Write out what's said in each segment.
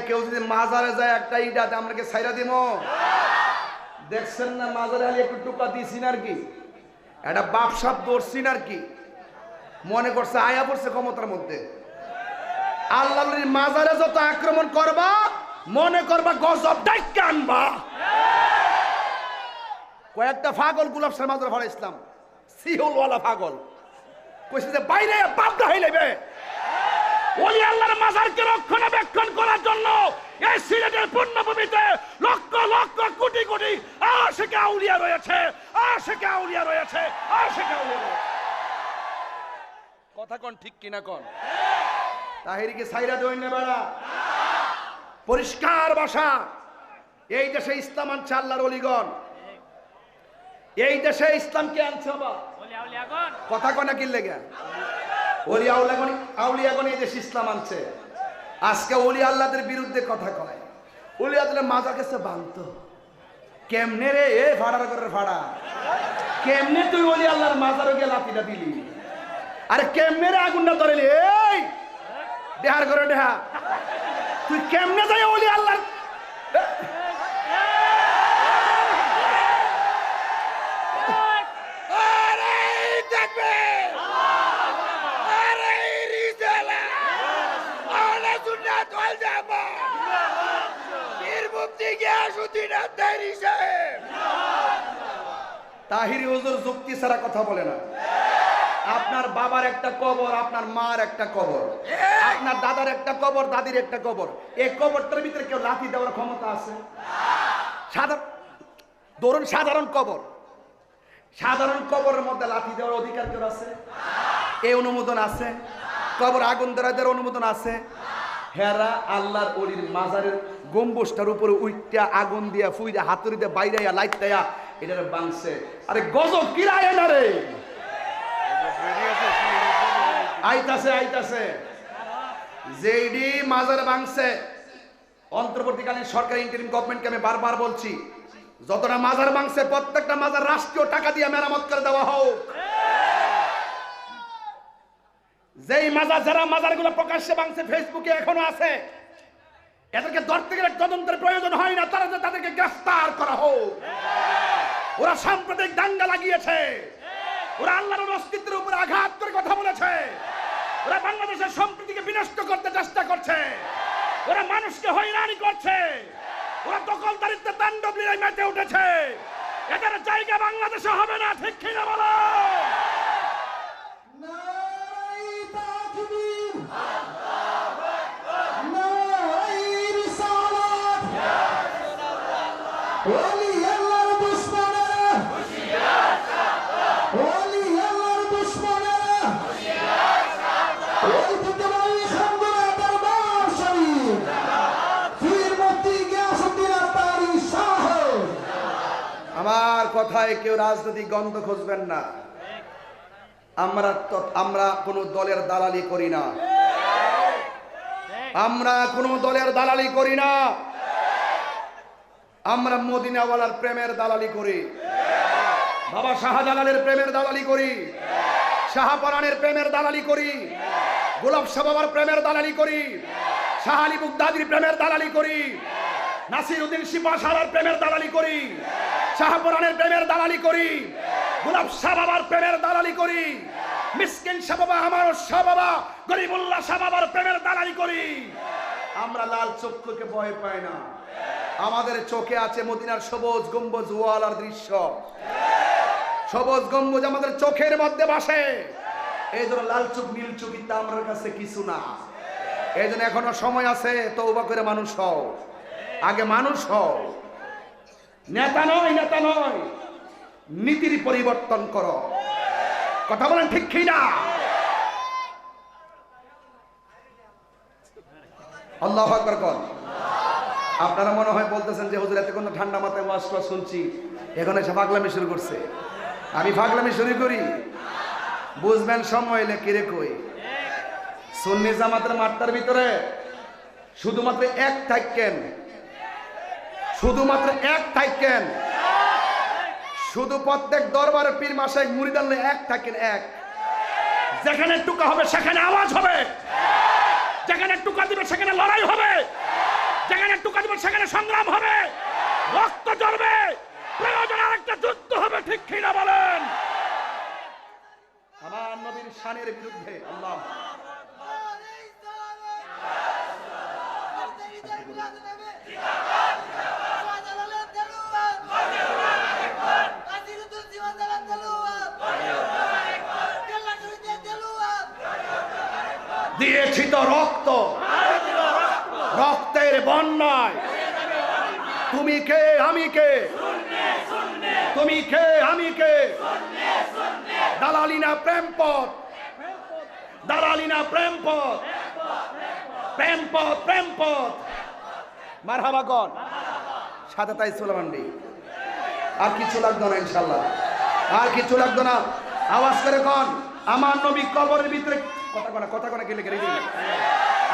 কেউ যদি মাজারে যায় একটা ইটাতে আমরা কি সাইরা দিব দেখছেন না মাজারে আলি একটু টুকা দিয়েছি না কি? একটা বাপসাপ দৌড়ছি না কি? মনে করছে আয়া পড়ছে ক্ষমতার মধ্যে। আল্লাহ মাজারে যত আক্রমণ করবা, মনে করবা গজব ডাইকে আনবা। কয়েকটা ফাগল পাগল গুলাবসার মাজারে ভাড়া ইসলাম। সিহলওয়ালা পাগল কইছে যে বাইরে বাপটা নেবে ওলি আল্লাহর মাজারকে রক্ষণাবেক্ষণ করার জন্য এই সিলেটের পূর্ণভূমিতে লক্ষ লক্ষ কোটি কোটি আশেকে আউলিয়া রয়েছে আশেকে আউলিয়া রয়েছে আশেকে আউলিয়া রয়েছে। কথা কোন ঠিক কিনা কোন? তাহিরিকে সাইরা দইন না বেড়া। পরিষ্কার ভাষা। এই দেশে ইসলাম আনছে আল্লাহর অলিগণ। এই দেশে ইসলামকে আনছে আবার। কথা কনা কি লেগে ওলি আউলাগন আউলিয়াগন এই দেশে ইসলাম আনছে। আজকে ওলি আল্লাহদের বিরুদ্ধে কথা কয়। ওলি আল্লাহ মাজার কাছে বান্ত কেমনে রে? এ ভাড়ার করে ভাড়া। কেমনে তুই ওলি আল্লাহর মাজারে গিয়ে লাতিটা দিলি? আরে কেমনে রে আগুনটা ধরেলি? এই! দেহার করে দেহা। তুই কেমনে যাই ওলি আল্লাহর আরে দেখবে আরে রিজালা আলে সুন্নাত ওয়াল জামা পীর মুফতি গিয়াসউদ্দিন আদারি সাহেব। তাহিরি হুজুর যুক্তি ছাড়া কথা বলে না। আপনার বাবার একটা কবর আপনার মার একটা কবর। আপনার দাদার একটা কবর দাদির একটা কবর। এই কবরটার ভিতরে কেউ লাথি দেওয়ার ক্ষমতা আছে? সাধারণ ধরুন সাধারণ কবর। সাধারণ কবরের মধ্যে লাথি দেওয়ার অধিকার কেউ আছে? এই অনুমোদন আছে? কবর আগুন দেওয়ার অনুমোদন আছে? হেরা আল্লাহর অলির মাজারের গম্বুজটার উপরে উইটা আগুন দিয়া ফুইরা হাতুড়ি দিয়ে বাইরে লাইট দেয়া এটার বাংছে। আরে গজব কিরায় না রে আইতাছে আইতাছে। যেইডি মাজার বাংছে। অন্তর্বর্তীকালীন সরকারি ইন্টারিম গভর্নমেন্টকে আমি বারবার বলছি যতটা মাজার বাংছে প্রত্যেকটা মাজার রাষ্ট্রীয় টাকা দিয়ে মেরামত করে দেওয়া হোক। যেই মাজার, যারা মাজারগুলো প্রকাশ্যে বাংছে ফেসবুকে এখনও আছে, এদেরকে ধরতে গেলে তদন্তের প্রয়োজন হয় না, তারা তাদেরকে গ্রেফতার করা হোক। ওরা সাম্প্রদায়িক দাঙ্গা লাগিয়েছে। ওরা আল্লাহর অস্তিত্বের উপর আঘাত করে কথা বলেছে। ওরা বাংলাদেশের সম্প্রীতিকে বিনষ্ট করতে চেষ্টা করছে। ওরা মানুষকে হয়রানি করছে। ওরা দখলদারিত্বে তাণ্ডব লীলায় মেতে উঠেছে। এদের জায়গা বাংলাদেশে হবে না, ঠিক কিনা বলো? আমার কথায় কেউ রাজনৈতিক গন্ধ খুঁজবেন না। আমরা আমরা কোনো দলের দালালি করি না। আমরা কোনো দলের দালালি করি না। আমরা মদিনাওয়ালার প্রেমের দালালি করি। বাবা শাহজালালের প্রেমের দালালি করি। শাহপরানের প্রেমের দালালি করি। গোলাপ শাহ বাবার প্রেমের দালালি করি। শাহ আলী প্রেমের দালালি করি। নাসির উদ্দিন সারার প্রেমের দালালি করি। শাহপরানের প্রেমের দালালি করি। গোলাপ শাহ বাবার প্রেমের দালালি করি। মিসকিন শাহ বাবা আমার শাহ বাবা গরিবুল্লাহ শাহ বাবার প্রেমের দালালি করি। আমরা লাল চক্ষুকে ভয় পাই না। আমাদের চোখে আছে মদিনার সবুজ গম্বুজ, ওয়ালার দৃশ্য। সবুজ গম্বুজ আমাদের চোখের মধ্যে বাসে এই জন্য লাল চোখ, নীল চোখ ইত্যা আমার কাছে কিছু না। এই জন্য এখনও সময় আছে তৌবা করে মানুষ হও। আগে মানুষ হও। নেতা নয় নেতা নয়। নীতির পরিবর্তন করো। কথা বলেন ঠিক কি না? আল্লাহ আকবর কর আপনারা মনে হয় বলতেছেন যে, হুজুর, এতক্ষণ ঠান্ডা মাথায় ওয়াশ টোয়াশ শুনছি। এখন এসে পাগলামি শুরু করছে। আমি পাগলামি শুরু করি। বুঝবেন সময় এলে কিরে কই? সুন্নি জামাতের মাঠটার ভিতরে শুধুমাত্র এক থাকেন শুধুমাত্র এক থাকেন শুধু প্রত্যেক দরবারে পীর মাসে মুড়িদাল এক থাকেন এক। যেখানে টুকা হবে, সেখানে আওয়াজ হবে। যেখানে টুকা দিবে, সেখানে লড়াই হবে। আসবে সেখানে সংগ্রাম হবে। রক্ত জ্বলবে। প্রয়োজন আরেকটা যুদ্ধ হবে, ঠিক কিনা বলেন? আমার নবীর শানের বিরুদ্ধে, আল্লাহ। দিয়েছি তো রক্ত। বন্যায় তুমি কে, আমি কে? তুমি কে, আমি কে? দালালিনা প্রেম পথ। দালালিনা প্রেম পথ। প্রেম পথ প্রেম পথ। মারহাবা কর সাথে তাই সুলামান্ডি আর কিছু লাগতো না ইনশাল্লাহ আর কিছু লাগতো না। আওয়াজ করে কন আমার নবী কবরের ভিতরে কথা কনা কথা কনা গেলে গেলে গেলে।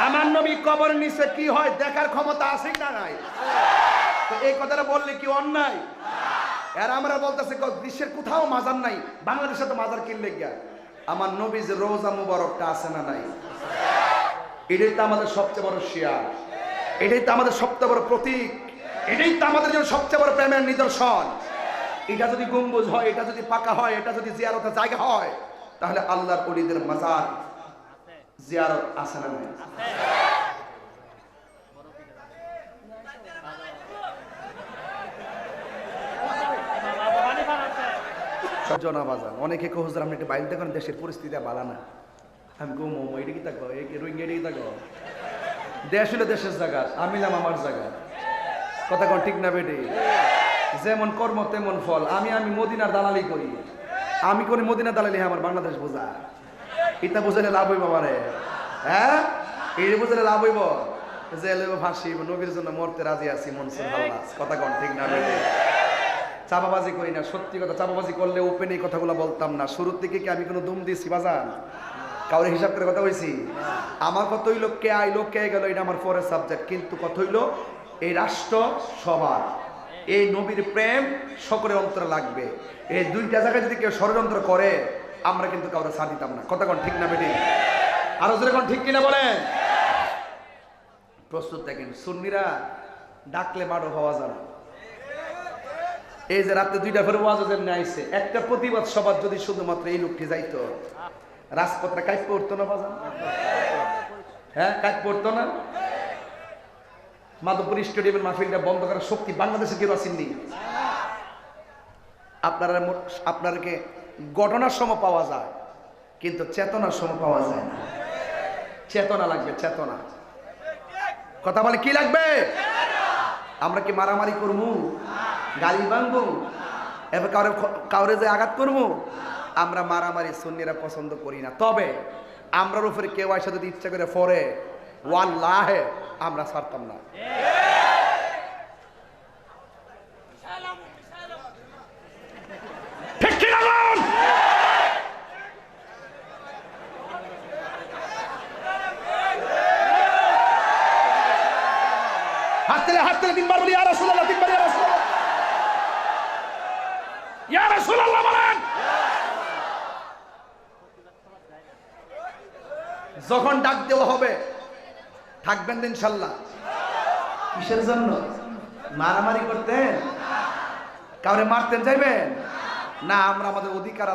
আমার নবী কবরের নিচে কি হয় দেখার ক্ষমতা আছে না নাই? তো এই কথাটা বললে কি অন্যায়? আর আমরা বলতেছে বিশ্বের কোথাও মাজার নাই, বাংলাদেশে তো মাজার কিনলে গিয়া। আমার নবী যে রোজা মুবারকটা আছে না নাই? এটাই তো আমাদের সবচেয়ে বড় শিয়ার এটাই তো আমাদের সবচেয়ে বড় প্রতীক। এটাই তো আমাদের জন্য সবচেয়ে বড় প্রেমের নিদর্শন। এটা যদি গম্বুজ হয়, এটা যদি পাকা হয়, এটা যদি জিয়ারতের জায়গা হয়, তাহলে আল্লাহর অলিদের মাজার জিয়ারত আছে না নাই? অনেকে আপনি একটা দেখুন, দেশের পরিস্থিতি বালা না। আমি কো মোমো এটা কি থাকো এই রোহিঙ্গা কি থাকো দেশ হলো দেশের জায়গা, আমি নাম আমার জায়গা। কথা কোন ঠিক না বেটে? যেমন কর্ম, তেমন ফল। আমি আমি মদিনার দালালি করি। আমি করি মদিনার দালালি হ্যাঁ আমার বাংলাদেশ বোঝা। এটা বুঝালে লাভ হইব আমারে। হ্যাঁ? এই বুঝালে লাভ হইব। যে লইব ফাঁসি নবীর জন্য মরতে রাজি আছি মনসুর হাল্লাস কথা কোন, ঠিক না চাপাবাজি করি না, সত্যি কথা। চাপাবাজি করলে ওপেন এই কথাগুলো বলতাম না। শুরুর দিকে কি আমি কোনো দুম দিয়েছি, বাজান? কাউরে হিসাব করে কথা বলছি আমার কত হইল, কে আইলো, কে গেল, এটা আমার পরের সাবজেক্ট কিন্তু কত হইল, এই রাষ্ট্র সবার। এই নবীর প্রেম সকলের অন্তরে লাগবে। এই দুইটা জায়গায় যদি কেউ ষড়যন্ত্র করে আমরা কিন্তু কাউরে ছাড় দিতাম না। কথা কোন ঠিক না বেটি? আরও যদি কোন ঠিক কিনা বলেন? প্রস্তুত দেখেন, সুন্নিরা ডাকলে মারো হওয়া যাবে এই যে রাতে দুইটা ফের ওয়াজ ওদের আইছে, একটা প্রতিবাদ সবার যদি শুধুমাত্র এই লোকটি যাইতো, রাজপথটা কাইপ পড়তো না বাজান? হ্যাঁ কাইপ পড়তো না? মাধবপুর স্টেডিয়ামের মাহফিলটা বন্ধ করার শক্তি বাংলাদেশে কেউ আসেননি আপনারা আপনাদেরকে ঘটনার সময় পাওয়া যায়, কিন্তু চেতনার সময় পাওয়া যায় না। চেতনা লাগবে, চেতনা। কথা বলে, কি লাগবে? আমরা কি মারামারি করব? গালি ভাঙবো? এবার কাউরে কাউরে যে আঘাত করব? আমরা মারামারি সুন্নিরা পছন্দ করি না। তবে আমরার উপরে কেউ আসে যদি ইচ্ছা করে ফরে ওয়ান লাহে আমরা ছাড়তাম না। বলেন। যখন ডাক দেওয়া হবে, থাকবেন ইনশাল্লাহ। কিসের জন্য? মারামারি করতেন? কাউরে মারতেন চাইবেন না, আমরা আমাদের অধিকার